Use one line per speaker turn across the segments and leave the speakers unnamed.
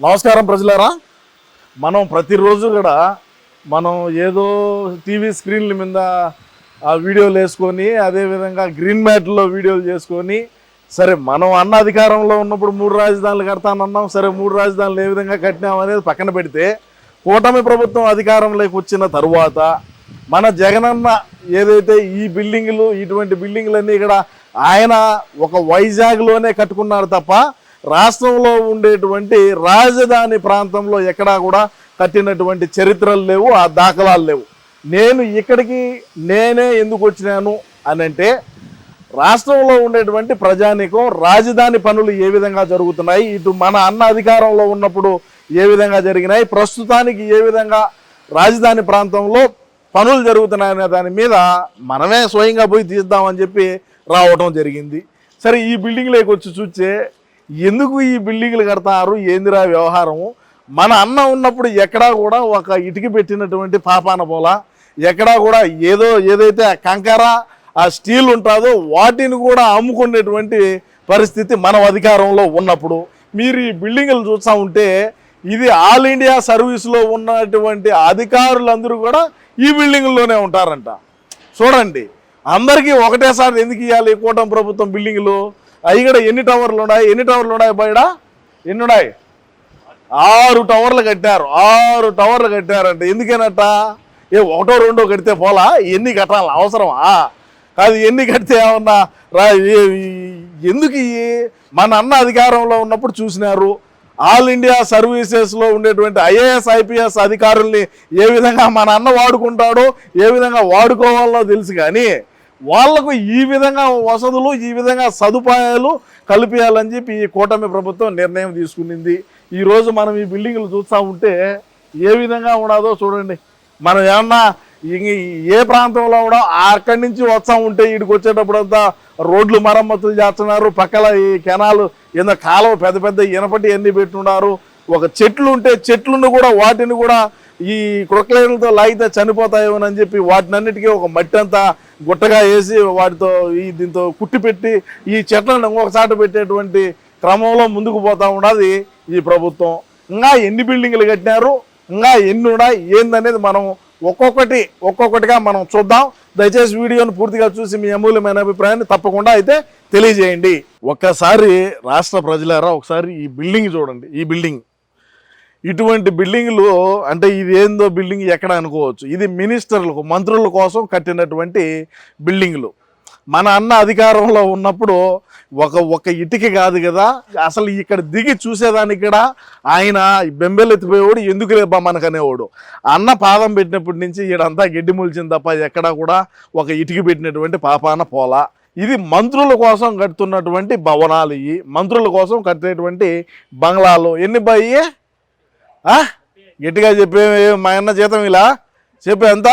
నమస్కారం ప్రజలారా. మనం ప్రతిరోజు కూడా మనం ఏదో టీవీ స్క్రీన్ల మీద వీడియోలు వేసుకొని అదేవిధంగా గ్రీన్ మ్యాట్లో వీడియోలు చేసుకొని సరే మనం అన్న అధికారంలో ఉన్నప్పుడు మూడు రాజధానులు కడతానన్నాం సరే మూడు రాజధానులు ఏ విధంగా కట్టినాం అనేది పక్కన పెడితే కూటమి ప్రభుత్వం అధికారంలోకి వచ్చిన తరువాత మన జగనన్న ఏదైతే ఈ బిల్డింగులు ఇటువంటి బిల్డింగులన్నీ ఇక్కడ ఆయన ఒక వైజాగ్లోనే కట్టుకున్నారు తప్ప రాష్ట్రంలో ఉండేటువంటి రాజధాని ప్రాంతంలో ఎక్కడా కూడా కట్టినటువంటి చరిత్రలు లేవు ఆ దాఖలాలు లేవు. నేను ఇక్కడికి నేనే ఎందుకు వచ్చినాను అని అంటే రాష్ట్రంలో ఉండేటువంటి ప్రజానీకం రాజధాని పనులు ఏ విధంగా జరుగుతున్నాయి ఇటు మన అన్న అధికారంలో ఉన్నప్పుడు ఏ విధంగా జరిగినాయి ప్రస్తుతానికి ఏ విధంగా రాజధాని ప్రాంతంలో పనులు జరుగుతున్నాయనే దాని మీద మనమే స్వయంగా పోయి తీద్దామని చెప్పి రావటం జరిగింది. సరే ఈ బిల్డింగ్లోకి వచ్చి చూస్తే ఎందుకు ఈ బిల్డింగ్లు కడతారు? ఏందిరా వ్యవహారము? మన అన్న ఉన్నప్పుడు ఎక్కడా కూడా ఒక ఇటుక పెట్టినటువంటి పాపాన పోల? ఎక్కడా కూడా ఏదో ఏదైతే కంకర ఆ స్టీల్ ఉంటుందో వాటిని కూడా అమ్ముకునేటువంటి పరిస్థితి మన అధికారంలో ఉన్నప్పుడు. మీరు ఈ బిల్డింగ్లు చూస్తూ ఉంటే ఇది ఆల్ ఇండియా సర్వీస్లో ఉన్నటువంటి అధికారులందరూ కూడా ఈ బిల్డింగ్లోనే ఉంటారంట. చూడండి అందరికీ ఒకటేసారి ఎందుకు ఇవ్వాలి ఈ కూటమి ప్రభుత్వం బిల్డింగ్లు? అవి కూడా ఎన్ని టవర్లు ఉన్నాయి? ఎన్ని టవర్లు ఉన్నాయి బయట ఎన్ని ఉన్నాయి? ఆరు టవర్లు కట్టారు. ఆరు టవర్లు కట్టారంటే. ఎందుకేనట? ఏ ఒకటో రెండో కడితే పోలా? ఎన్ని కట్టాలి? అవసరమా? కాదు ఎన్ని కడితే ఏమన్నా రా ఎందుకు మన అన్న అధికారంలో ఉన్నప్పుడు చూసినారు. ఆల్ ఇండియా సర్వీసెస్లో ఉండేటువంటి ఐఏఎస్ ఐపీఎస్ అధికారుల్ని ఏ విధంగా మన అన్న వాడుకుంటాడో ఏ విధంగా వాడుకోవాలో తెలుసు కానీ వాళ్ళకు ఈ విధంగా వసతులు ఈ విధంగా సదుపాయాలు కల్పించాలని చెప్పి ఈ కూటమి ప్రభుత్వం నిర్ణయం తీసుకునింది. ఈరోజు మనం ఈ బిల్డింగ్లు చూస్తూ ఉంటే ఏ విధంగా ఉండదో చూడండి. మనం ఏమన్నా ఏ ప్రాంతంలో కూడా అక్కడి నుంచి వస్తూ ఉంటే ఇక్కడికి వచ్చేటప్పుడు అంతా రోడ్లు మరమ్మతులు చేస్తున్నారు. పక్కల ఈ కెనాలు ఏదో కాలువ పెద్ద పెద్ద ఇనపటి ఎన్ని పెట్టున్నారు. ఒక చెట్లు ఉంటే చెట్లను కూడా వాటిని కూడా ఈ క్రొక్లైన్లతో లాగితే చనిపోతాయేమోనని చెప్పి వాటినన్నిటికీ ఒక మట్టి అంతా గుట్టగా వేసి వాటితో ఈ దీంతో కుట్టి పెట్టి ఈ చెట్లను ఇంకొకసారి పెట్టేటువంటి క్రమంలో ముందుకు పోతా ఉన్నది ఈ ప్రభుత్వం. ఇంకా ఎన్ని బిల్డింగ్లు కట్టినారు ఇంకా ఎన్ని ఉన్నాయి ఏందనేది మనం ఒక్కొక్కటి ఒక్కొక్కటిగా మనం చూద్దాం. దయచేసి వీడియోను పూర్తిగా చూసి మీ అమూల్యమైన అభిప్రాయాన్ని తప్పకుండా అయితే తెలియజేయండి. ఒక్కసారి రాష్ట్ర ప్రజలారా ఒకసారి ఈ బిల్డింగ్ చూడండి ఈ బిల్డింగ్. ఇటువంటి బిల్డింగ్లు అంటే ఇది ఏందో బిల్డింగ్ ఎక్కడ అనుకోవచ్చు. ఇది మినిస్టర్లకు మంత్రుల కోసం కట్టినటువంటి బిల్డింగ్లు. మన అన్న అధికారంలో ఉన్నప్పుడు ఒక ఒక ఇటుక కాదు కదా అసలు ఇక్కడ దిగి చూసేదానికి కూడా ఆయన బెంబెలెత్తిపోయేవాడు ఎందుకు లేబా మనకనేవాడు. అన్న పాదం పెట్టినప్పటి నుంచి ఈడంతా గడ్డి ములిచింది తప్ప ఎక్కడా కూడా ఒక ఇటుక పెట్టినటువంటి పాపాన పోలా. ఇది మంత్రుల కోసం కడుతున్నటువంటి భవనాలు ఇవి. మంత్రుల కోసం కట్టేటువంటి బంగ్లాలు. ఎన్ని బాయి గట్టిగా చెప్పే మా అన్న జీతం ఇలా చెప్పే ఎంత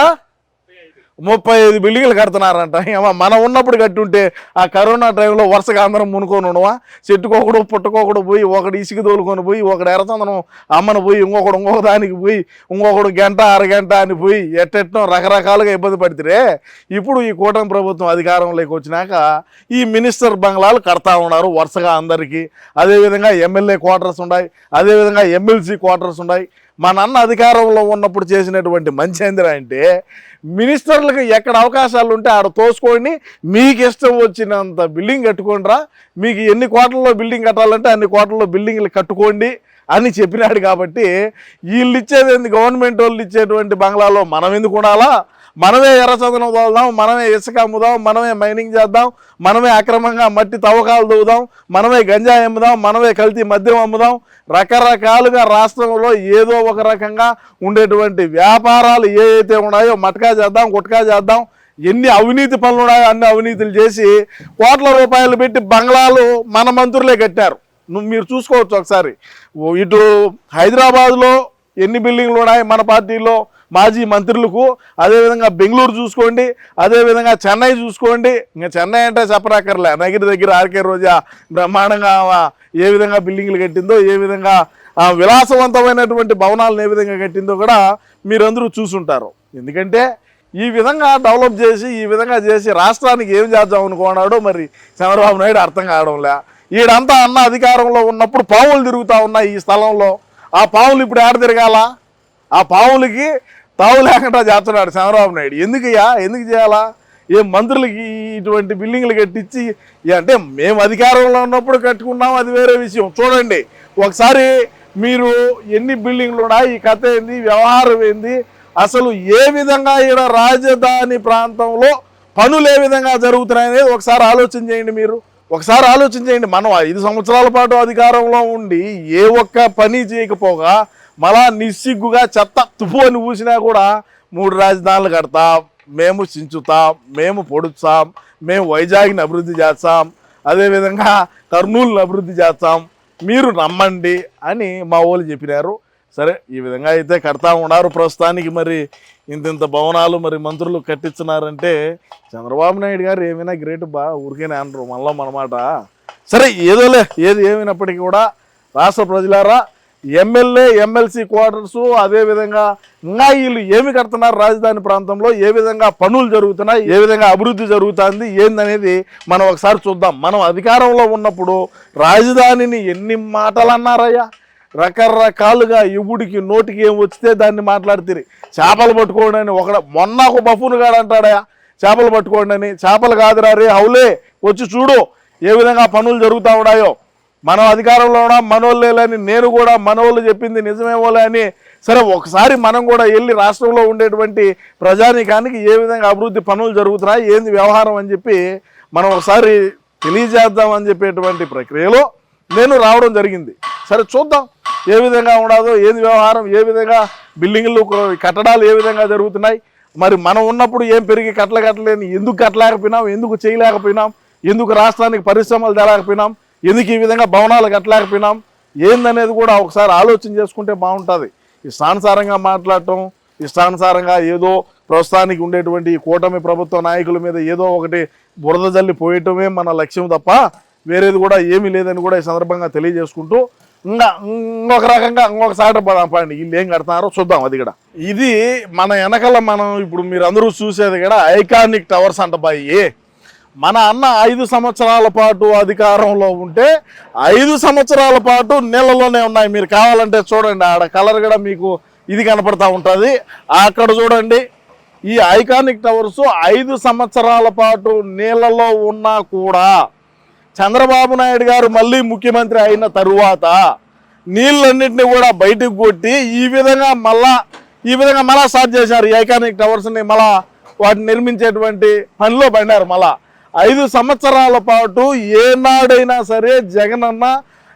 ముప్పై ఐదు బిల్డింగ్లు కడుతున్నారంట. ఏమో మనం ఉన్నప్పుడు కట్టుంటే ఆ కరోనా టైంలో వరుసగా అందరం మునుకొని ఉండవా? చెట్టుకోకడు పుట్టుకోకడు పోయి ఒకడు ఇసుక తోలుకొని పోయి ఒకడు ఎర్రచందనం అమ్మను పోయి ఇంకొకడు ఇంకొక దానికి పోయి ఇంకొకడు గంట అరగంట అని పోయి ఎట్టెట్టడం రకరకాలుగా ఇబ్బంది పడితే ఇప్పుడు ఈ కూటమి ప్రభుత్వం అధికారంలోకి వచ్చినాక ఈ మినిస్టర్ బంగ్లాలు కడతా ఉన్నారు వరుసగా అందరికీ. అదేవిధంగా ఎమ్మెల్యే క్వార్టర్స్ ఉన్నాయి అదేవిధంగా ఎమ్మెల్సీ క్వార్టర్స్ ఉన్నాయి. మా నాన్న అధికారంలో ఉన్నప్పుడు చేసినటువంటి మంచి అంటే మినిస్టర్లకు ఎక్కడ అవకాశాలు ఉంటే ఆడ తోసుకొని మీకు ఇష్టం వచ్చినంత బిల్డింగ్ కట్టుకోండిరా మీకు ఎన్ని కోట్లలో బిల్డింగ్ కట్టాలంటే అన్ని కోట్లలో బిల్డింగ్లు కట్టుకోండి అని చెప్పినాడు కాబట్టి వీళ్ళు ఇచ్చేది గవర్నమెంట్ వాళ్ళు ఇచ్చేటువంటి బంగ్లాలో మనం ఎందుకు ఉండాలా? మనమే ఎర్రచందనం తోలుదాం మనమే ఇసుక అమ్ముదాం మనమే మైనింగ్ చేద్దాం మనమే అక్రమంగా మట్టి తవ్వకాలు తవ్వుదాం మనమే గంజా అమ్ముదాం మనమే కల్తీ మద్యం అమ్ముదాం. రకరకాలుగా రాష్ట్రంలో ఏదో ఒక రకంగా ఉండేటువంటి వ్యాపారాలు ఏ అయితే ఉన్నాయో మటకా చేద్దాం గుట్కా చేద్దాం ఎన్ని అవినీతి పనులు ఉన్నాయో అన్ని అవినీతులు చేసి కోట్ల రూపాయలు పెట్టి బంగ్లాలు మన మంత్రులే కట్టారు. నువ్వు మీరు చూసుకోవచ్చు ఒకసారి. ఇటు హైదరాబాద్లో ఎన్ని బిల్డింగ్లు ఉన్నాయి మన పార్టీలో? మాజీ మంత్రులకు. అదేవిధంగా బెంగళూరు చూసుకోండి. అదేవిధంగా చెన్నై చూసుకోండి. ఇంకా చెన్నై అంటే చెప్పరాకర్లే. నగిరి దగ్గర ఆర్కే రోజా బ్రహ్మాండంగా ఏ విధంగా బిల్డింగ్లు కట్టిందో ఏ విధంగా విలాసవంతమైనటువంటి భవనాలను ఏ విధంగా కట్టిందో కూడా మీరందరూ చూసుంటారు. ఎందుకంటే ఈ విధంగా డెవలప్ చేసి ఈ విధంగా చేసి రాష్ట్రానికి ఏం చేద్దాం అనుకున్నాడో మరి చంద్రబాబు నాయుడు అర్థం కావడంలే. ఈడంతా అన్న అధికారంలో ఉన్నప్పుడు పావులు తిరుగుతూ ఉన్నాయి ఈ స్థలంలో. ఆ పావులు ఇప్పుడు ఆడ తిరగాల? ఆ పావులకి తావు లేకుండా చేస్తున్నాడు చంద్రబాబు నాయుడు. ఎందుకయ్యా? ఎందుకు చేయాలా? ఏ మంత్రులకి ఇటువంటి బిల్డింగ్లు కట్టించి అంటే మేము అధికారంలో ఉన్నప్పుడు కట్టుకున్నాం అది వేరే విషయం. చూడండి ఒకసారి మీరు ఎన్ని బిల్డింగ్లు ఉన్నాయి ఈ కథ ఏంది వ్యవహారం ఏంది అసలు ఏ విధంగా ఈడ రాజధాని ప్రాంతంలో పనులు ఏ విధంగా జరుగుతున్నాయనేది ఒకసారి ఆలోచన చేయండి మీరు. ఒకసారి ఆలోచన చేయండి. మనం ఐదు సంవత్సరాల పాటు అధికారంలో ఉండి ఏ ఒక్క పని చేయకపోగా మళ్ళా నిస్సిగ్గుగా చెత్త తుఫు అని ఊసినా కూడా మూడు రాజధానులు కడతాం మేము చించుతాం మేము పొడుస్తాం మేము వైజాగ్ని అభివృద్ధి చేస్తాం అదేవిధంగా కర్నూలుని అభివృద్ధి చేస్తాం మీరు నమ్మండి అని మా వాళ్ళు చెప్పినారు. సరే ఈ విధంగా అయితే కడతా ఉన్నారు ప్రస్తుతానికి మరి. ఇంత ఇంత భవనాలు మరి మంత్రులు కట్టించున్నారంటే చంద్రబాబు నాయుడు గారు ఏమైనా గ్రేట్ బా ఊరికేనే అనరు మనలో మనమాట సరే ఏదోలే ఏది ఏమైనప్పటికీ కూడా రాష్ట్ర ప్రజలారా ఎమ్మెల్యే ఎమ్మెల్సీ క్వార్టర్స్ అదేవిధంగా ఇంకా వీళ్ళు ఏమి కడుతున్నారు రాజధాని ప్రాంతంలో ఏ విధంగా పనులు జరుగుతున్నాయి ఏ విధంగా అభివృద్ధి జరుగుతుంది ఏందనేది మనం ఒకసారి చూద్దాం. మనం అధికారంలో ఉన్నప్పుడు రాజధానిని ఎన్ని మాటలు అన్నారయ్యా రకరకాలుగా ఇవుడికి నోటికి ఏం వచ్చితే దాన్ని మాట్లాడుతుంది చేపలు పట్టుకోండి అని ఒక మొన్న ఒక బఫును గాడు అంటాడయా చేపలు పట్టుకోండి అని చేపలు కాదురా రే హౌలే వచ్చి చూడు ఏ విధంగా పనులు జరుగుతూ ఉన్నాయో. మనం అధికారంలో ఉన్నా మనోళ్ళేలని నేను కూడా మనోళ్ళు చెప్పింది నిజమేమోలే అని. సరే ఒకసారి మనం కూడా వెళ్ళి రాష్ట్రంలో ఉండేటువంటి ప్రజానీకానికి ఏ విధంగా అభివృద్ధి పనులు జరుగుతున్నాయి ఏంది వ్యవహారం అని చెప్పి మనం ఒకసారి తెలియజేద్దాం అని చెప్పేటువంటి ప్రక్రియలో నేను రావడం జరిగింది. సరే చూద్దాం. ఏ విధంగా ఉండదో ఏది వ్యవహారం ఏ విధంగా బిల్డింగ్లు కట్టడాలు ఏ విధంగా జరుగుతున్నాయి. మరి మనం ఉన్నప్పుడు ఏం పెరిగి కట్టలు కట్టలేని ఎందుకు కట్టలేకపోయినాం ఎందుకు చేయలేకపోయినాం ఎందుకు రాష్ట్రానికి పరిశ్రమలు తేలేకపోయినాం ఎందుకు ఈ విధంగా భవనాలు కట్టలేకపోయినాం ఏందనేది కూడా ఒకసారి ఆలోచన చేసుకుంటే బాగుంటుంది. ఇష్టానుసారంగా మాట్లాడటం ఇష్టానుసారంగా ఏదో ప్రస్తుతానికి ఉండేటువంటి ఈ కూటమి ప్రభుత్వ నాయకుల మీద ఏదో ఒకటి బురద జల్లి పోయటమే మన లక్ష్యం తప్ప వేరేది కూడా ఏమీ లేదని కూడా ఈ సందర్భంగా తెలియజేసుకుంటూ ఇంకా ఇంకొక రకంగా ఇంకొక సాట పదాం పండి వీళ్ళు ఏం కడుతున్నారో చూద్దాం అది కూడా. ఇది మన వెనకాల మనం ఇప్పుడు మీరు అందరూ చూసేది కూడా ఐకానిక్ టవర్స్ అంట బాయి. మన అన్న ఐదు సంవత్సరాల పాటు అధికారంలో ఉంటే ఐదు సంవత్సరాల పాటు నీళ్ళలోనే ఉన్నాయి. మీరు కావాలంటే చూడండి ఆడ కలర్ కూడా మీకు ఇది కనపడతా ఉంటుంది. అక్కడ చూడండి ఈ ఐకానిక్ టవర్స్ ఐదు సంవత్సరాల పాటు నీళ్ళలో ఉన్నా కూడా చంద్రబాబు నాయుడు గారు మళ్ళీ ముఖ్యమంత్రి అయిన తరువాత నీళ్ళన్నింటినీ కూడా బయటకు కొట్టి ఈ విధంగా మళ్ళా ఈ విధంగా మళ్ళా స్టార్ట్ చేశారు ఈ ఐకానిక్ టవర్స్ని మళ్ళా వాటిని నిర్మించేటువంటి పనిలో పడినారు మళ్ళా. ఐదు సంవత్సరాల పాటు ఏనాడైనా సరే జగనన్న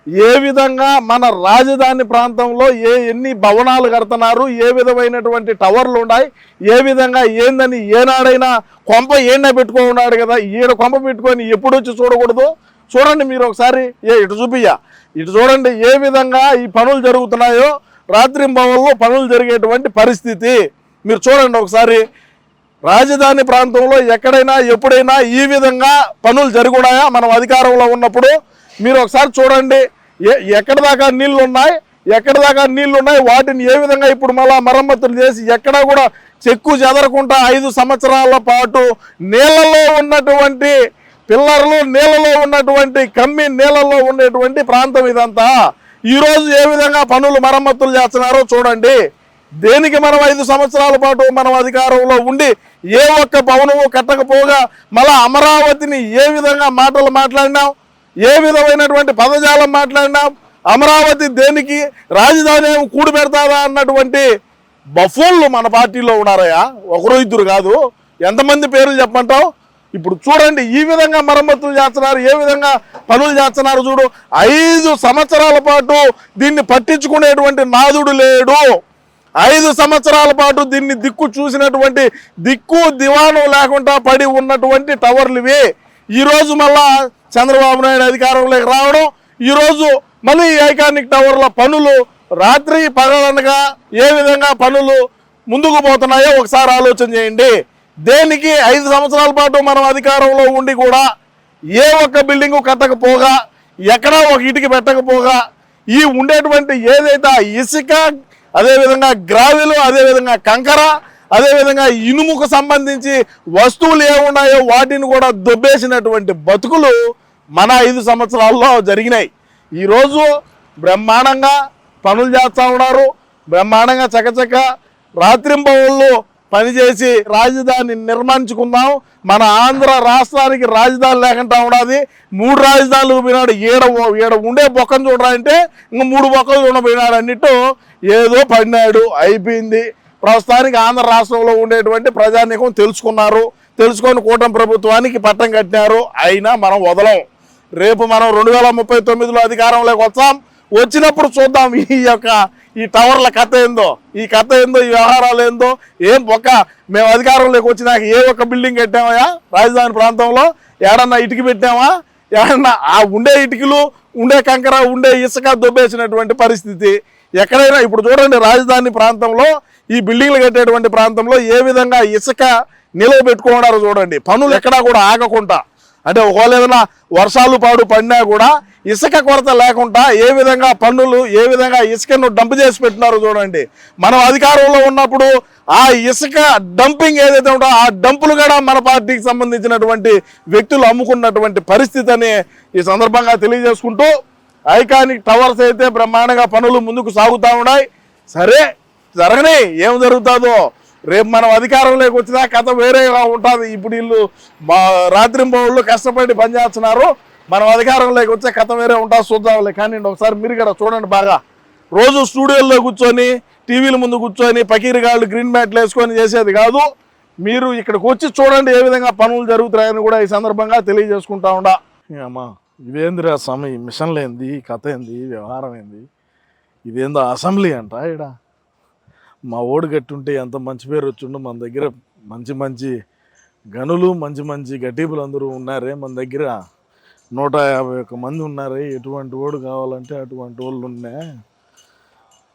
ఏ విధంగా మన రాజధాని ప్రాంతంలో ఏ ఎన్ని భవనాలు కడుతున్నారు ఏ విధమైనటువంటి టవర్లు ఉన్నాయి ఏ విధంగా ఏందని ఏనాడైనా కొంప ఏనా పెట్టుకొని ఉన్నాడు కదా ఈడ కొంప పెట్టుకొని ఎప్పుడు వచ్చి చూడకూడదు? చూడండి మీరు ఒకసారి ఏ ఇటు చూపియ్యా. ఇటు చూడండి ఏ విధంగా ఈ పనులు జరుగుతున్నాయో రాత్రి భవన్లో పనులు జరిగేటువంటి పరిస్థితి. మీరు చూడండి ఒకసారి రాజధాని ప్రాంతంలో ఎక్కడైనా ఎప్పుడైనా ఈ విధంగా పనులు జరుగున్నాయా? మనం అధికారంలో ఉన్నప్పుడు మీరు ఒకసారి చూడండి. ఎక్కడ దాకా నీళ్ళు ఉన్నాయి ఎక్కడ దాకా నీళ్ళు ఉన్నాయి వాటిని ఏ విధంగా ఇప్పుడు మళ్ళా మరమ్మతులు చేసి ఎక్కడా కూడా చెక్కు చెదరకుండా ఐదు సంవత్సరాల పాటు నీళ్ళలో ఉన్నటువంటి పిల్లర్లు నీళ్ళలో ఉన్నటువంటి కమ్మి నీళ్ళలో ఉండేటువంటి ప్రాంతం ఇదంతా. ఈరోజు ఏ విధంగా పనులు మరమ్మతులు చేస్తున్నారో చూడండి. దేనికి మనం ఐదు సంవత్సరాల పాటు మనం అధికారంలో ఉండి ఏ ఒక్క భవనము కట్టకపోగా మళ్ళా అమరావతిని ఏ విధంగా మాటలు మాట్లాడినాం? ఏ విధమైనటువంటి పదజాలం మాట్లాడినాం అమరావతి దేనికి రాజధాని ఏమో కూడి పెడతారా అన్నటువంటి బఫోన్లు మన పార్టీలో ఉన్నారయ్యా. ఒకరు ఇద్దరు కాదు. ఎంతమంది పేర్లు చెప్పంటావు ఇప్పుడు చూడండి ఈ విధంగా మరమ్మతులు చేస్తున్నారు ఏ విధంగా పనులు చేస్తున్నారు చూడు. ఐదు సంవత్సరాల పాటు దీన్ని పట్టించుకునేటువంటి నాదుడు లేడు. ఐదు సంవత్సరాల పాటు దీన్ని దిక్కు చూసినటువంటి దిక్కు దివాణం లేకుండా పడి ఉన్నటువంటి టవర్లు ఇవి. ఈరోజు మళ్ళా చంద్రబాబు నాయుడు అధికారంలోకి రావడం ఈరోజు మళ్ళీ ఈ ఐకానిక్ టవర్ల పనులు రాత్రి పగలనగా ఏ విధంగా పనులు ముందుకు పోతున్నాయో ఒకసారి ఆలోచన చేయండి. దేనికి ఐదు సంవత్సరాల పాటు మనం అధికారంలో ఉండి కూడా ఏ ఒక్క బిల్డింగు కట్టకపోగా ఎక్కడా ఒక ఇటుకి పెట్టకపోగా ఈ ఉండేటువంటి ఏదైతే ఇసుక అదేవిధంగా గ్రావిలు అదేవిధంగా కంకర అదేవిధంగా ఇనుముకు సంబంధించి వస్తువులు ఏమున్నాయో వాటిని కూడా దొబ్బేసినటువంటి బతుకులు మన ఐదు సంవత్సరాల్లో జరిగినాయి. ఈరోజు బ్రహ్మాండంగా పనులు చేస్తూ ఉన్నారు. బ్రహ్మాండంగా చకచక రాత్రింబవళ్ళు పనిచేసి రాజధాని నిర్మించుకుందాం. మన ఆంధ్ర రాష్ట్రానికి రాజధాని లేకుండా ఉన్నది మూడు రాజధానులు పోయినాడు ఈడ ఈడ ఉండే బొక్కను చూడరా అంటే మూడు బొక్కలు చూడబోయినాడు అన్నట్టు ఏదో పడినాడు. అయిపోయింది. ప్రస్తుతానికి ఆంధ్ర రాష్ట్రంలో ఉండేటువంటి ప్రజానీకం తెలుసుకున్నారు. తెలుసుకొని కూటమి ప్రభుత్వానికి పట్టం కట్టినారు. అయినా మనం వదలం. రేపు మనం రెండు వేల ముప్పై తొమ్మిదిలో అధికారంలోకి వస్తాం. వచ్చినప్పుడు చూద్దాం ఈ యొక్క ఈ టవర్ల కథ ఏందో ఈ కథ ఏందో ఈ వ్యవహారాలు ఏందో ఏం ఒక్క మేము అధికారంలోకి వచ్చినాక ఏ ఒక్క బిల్డింగ్ కట్టామయ్యా? రాజధాని ప్రాంతంలో ఏడన్నా ఇటుక పెట్టామా? ఏడన్నా ఆ ఉండే ఇటుకలు ఉండే కంకర ఉండే ఇసుక దొబ్బేసినటువంటి పరిస్థితి. ఎక్కడైనా ఇప్పుడు చూడండి రాజధాని ప్రాంతంలో ఈ బిల్డింగ్లు కట్టేటువంటి ప్రాంతంలో ఏ విధంగా ఇసుక నిలవ పెట్టుకున్నారో చూడండి. పనులు ఎక్కడా కూడా ఆగకుండా. అంటే ఒకవేళ ఏదైనా వర్షాలు పాడు పడినా కూడా ఇసుక కొరత లేకుండా ఏ విధంగా పన్నులు ఏ విధంగా ఇసుకను డంప్ చేసి పెట్టినారో చూడండి. మనం అధికారంలో ఉన్నప్పుడు ఆ ఇసుక డంపింగ్ ఏదైతే ఉందో ఆ డంపులు కూడా మన పార్టీకి సంబంధించినటువంటి వ్యక్తులు అమ్ముకున్నటువంటి పరిస్థితి ఈ సందర్భంగా తెలియజేసుకుంటూ ఐకానిక్ టవర్స్ అయితే బ్రహ్మాండంగా పనులు ముందుకు సాగుతూ ఉన్నాయి. సరే జరగని ఏం జరుగుతుందో? రేపు మనం అధికారంలోకి వచ్చినా కథ వేరేగా ఉంటుంది. ఇప్పుడు వీళ్ళు మా రాత్రింబౌళ్ళు కష్టపడి పనిచేస్తున్నారు. మనం అధికారంలోకి వచ్చే కథ వేరే ఉంటుంది చూద్దాంలే. కానీ ఒకసారి మీరు ఇక్కడ చూడండి బాగా. రోజు స్టూడియోల్లో కూర్చొని టీవీల ముందు కూర్చొని పకీరిగాళ్ళు గ్రీన్ మ్యాట్లు వేసుకొని చేసేది కాదు. మీరు ఇక్కడికి వచ్చి చూడండి ఏ విధంగా పనులు జరుగుతున్నాయని కూడా ఈ సందర్భంగా తెలియజేసుకుంటా ఉండా. అమ్మా ఇవేందిరా స్వామి? ఈ మిషన్లు ఏంది? కథ ఏంది? వ్యవహారం ఏంది? ఇదేందో అసెంబ్లీ అంట ఇక్కడ మా ఓడి కట్టుంటే ఎంత మంచి పేరు వచ్చిండో మన దగ్గర మంచి మంచి గనులు మంచి మంచి గటీపులు అందరూ ఉన్నారే మన దగ్గర. నూట యాభై ఒక్క మంది ఉన్నారే. ఎటువంటి ఓడు కావాలంటే అటువంటి వాళ్ళు ఉన్నాయి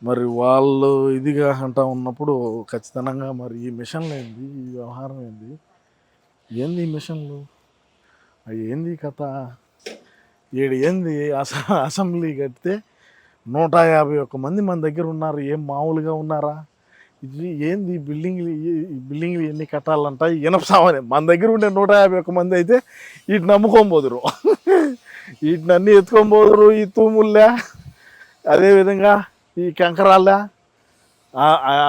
మరి వాళ్ళు ఇదిగా అంటా ఉన్నప్పుడు ఖచ్చితంగా మరి ఈ మిషన్లు ఏంది? ఈ వ్యవహారం ఏంది? ఏంది ఈ మిషన్లు? అవి ఏంది కథ? ఏడు ఏంది అస అసెంబ్లీ కడితే నూట యాభై ఒక్క మంది మన దగ్గర ఉన్నారు. ఏం మామూలుగా ఉన్నారా? ఇది ఏంది ఈ బిల్డింగ్లు ఈ- బిల్డింగ్లు ఎన్ని కట్టాలంట? ఇనప సామాన్ మన దగ్గర ఉండే నూట యాభై ఒక్క మంది అయితే వీటిని నమ్ముకోబోదురు వీటిని అన్నీ ఎత్తుకోబోదురు ఈ తూముల్లా. అదేవిధంగా ఈ కంకరాలే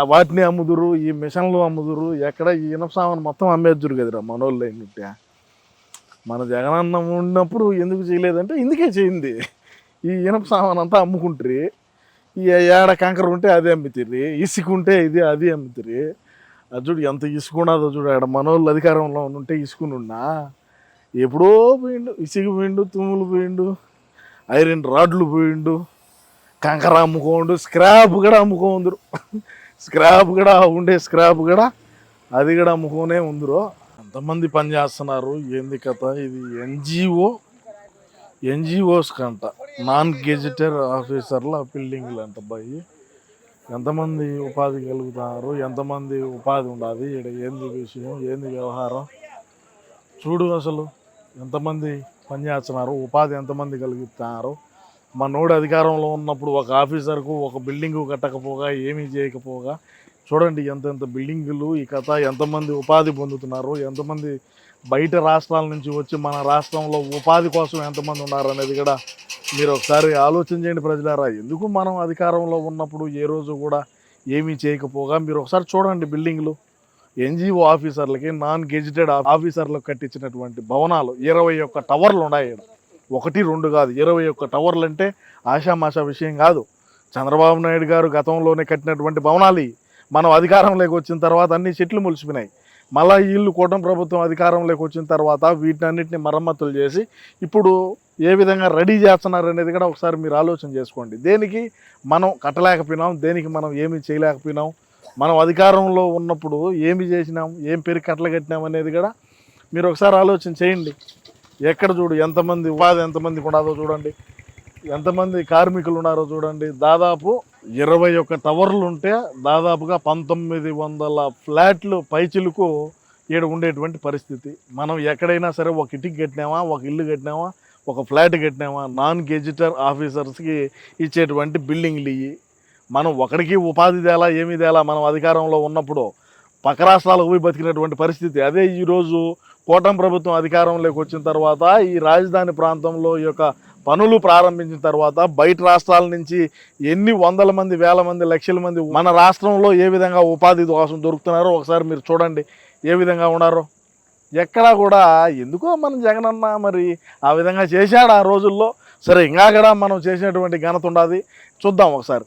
వాటిని అమ్ముదురు ఈ మిషన్లు అమ్ముదురు. ఎక్కడ ఈ ఇనప సామాన్ మొత్తం అమ్మేద్దురు కదరా మనోళ్ళు ఏంటంటే మన జగనన్న ఉన్నప్పుడు ఎందుకు చేయలేదంటే ఇందుకే చేయింది. ఈ ఇనప సామాన్ అంతా అమ్ముకుంటారు. ఈ ఏడ కంకర ఉంటే అది అమ్ముతారు ఇసుక ఉంటే ఇది అది అమ్ముతారు అది చూడు ఎంత ఇసుకున్నదో చూడు ఆడ మనోళ్ళు అధికారంలో ఉంటే ఇసుకుని ఉన్నా. ఎప్పుడో పోయిండు ఇసుక పోయిండు తుమ్ములు పోయిండు ఐరన్ రాడ్లు పోయిండు కంకర అమ్ముకోండు స్క్రాప్ కూడా అమ్ముకోందురు. స్క్రాప్ కూడా ఉండే స్క్రాప్ కూడా అది కూడా అమ్ముకోనే ఉందరు. ఎంతమంది పని చేస్తున్నారు? ఏంది కథ? ఇది ఎన్జిఓ? ఎన్జిఓస్ కంట. నాన్ గెజిటెడ్ ఆఫీసర్ల బిల్డింగ్లు అంట బాయి. ఎంతమంది ఉపాధి కలుగుతున్నారు ఎంతమంది ఉపాధి ఉండాలి? ఇక్కడ ఏంది విషయం? ఏంది వ్యవహారం? చూడు అసలు ఎంతమంది పని చేస్తున్నారు? ఉపాధి ఎంతమంది కలుగుతున్నారు మనోడు అధికారంలో ఉన్నప్పుడు ఒక ఆఫీసర్కు ఒక బిల్డింగ్ కట్టకపోగా ఏమీ చేయకపోగా చూడండి ఎంతెంత బిల్డింగులు ఈ కథ ఎంతమంది ఉపాధి పొందుతున్నారు ఎంతమంది బయట రాష్ట్రాల నుంచి వచ్చి మన రాష్ట్రంలో ఉపాధి కోసం ఎంతమంది ఉన్నారు అనేది కూడా మీరు ఒకసారి ఆలోచన చేయండి ప్రజలారా. ఎందుకు మనం అధికారంలో ఉన్నప్పుడు ఏ రోజు కూడా ఏమీ చేయకపోగా మీరు ఒకసారి చూడండి బిల్డింగ్లు. ఎన్జిఓ ఆఫీసర్లకి నాన్ గెజిటెడ్ ఆఫీసర్లకు కట్టించినటువంటి భవనాలు ఇరవై ఒక్క టవర్లు ఉన్నాయి ఒకటి రెండు కాదు ఇరవై ఒక్క టవర్లు అంటే ఆషామాషా విషయం కాదు. చంద్రబాబు నాయుడు గారు గతంలోనే కట్టినటువంటి భవనాలు మనం అధికారంలోకి వచ్చిన తర్వాత అన్ని చెట్లు మొలిచిపోయినాయి. మళ్ళీ వీళ్ళు కూటమి ప్రభుత్వం అధికారంలోకి వచ్చిన తర్వాత వీటిని అన్నింటిని మరమ్మతులు చేసి ఇప్పుడు ఏ విధంగా రెడీ చేస్తున్నారు అనేది కూడా ఒకసారి మీరు ఆలోచన చేసుకోండి. దేనికి మనం కట్టలేకపోయినాం దేనికి మనం ఏమీ చేయలేకపోయినాం మనం అధికారంలో ఉన్నప్పుడు ఏమి చేసినాం ఏం పేరు కట్టలు కట్టినాం అనేది కూడా మీరు ఒకసారి ఆలోచన చేయండి. ఎక్కడ చూడు ఎంతమంది ఉపాధి ఎంతమందికి ఉండదో చూడండి. ఎంతమంది కార్మికులు ఉన్నారో చూడండి. దాదాపు ఇరవై ఒక్క టవర్లు ఉంటే దాదాపుగా పంతొమ్మిది వందల ఫ్లాట్లు పైచిలకు ఈడ ఉండేటువంటి పరిస్థితి. మనం ఎక్కడైనా సరే ఒక ఇంటికి కట్టినామా ఒక ఇల్లు కట్టినామా ఒక ఫ్లాట్ కట్టినామా నాన్ గెజిటర్ ఆఫీసర్స్కి ఇచ్చేటువంటి బిల్డింగ్లు ఇవి మనం ఒకడికి ఉపాధి తేలా ఏమీ తేలా మనం అధికారంలో ఉన్నప్పుడు పక్క రాష్ట్రాలకు పోయి బతికినటువంటి పరిస్థితి అదే. ఈరోజు కూటమి ప్రభుత్వం అధికారంలోకి వచ్చిన తర్వాత ఈ రాజధాని ప్రాంతంలో ఈ యొక్క పనులు ప్రారంభించిన తర్వాత బయట రాష్ట్రాల నుంచి ఎన్ని వందల మంది వేల మంది లక్షల మంది మన రాష్ట్రంలో ఏ విధంగా ఉపాధి కోసం దొరుకుతున్నారో ఒకసారి మీరు చూడండి. ఏ విధంగా ఉన్నారో? ఎక్కడా కూడా ఎందుకో మన జగనన్న మరి ఆ విధంగా చేశాడు ఆ రోజుల్లో. సరే ఇంకా కూడా మనం చేసినటువంటి ఘనత ఉండాలి చూద్దాం ఒకసారి.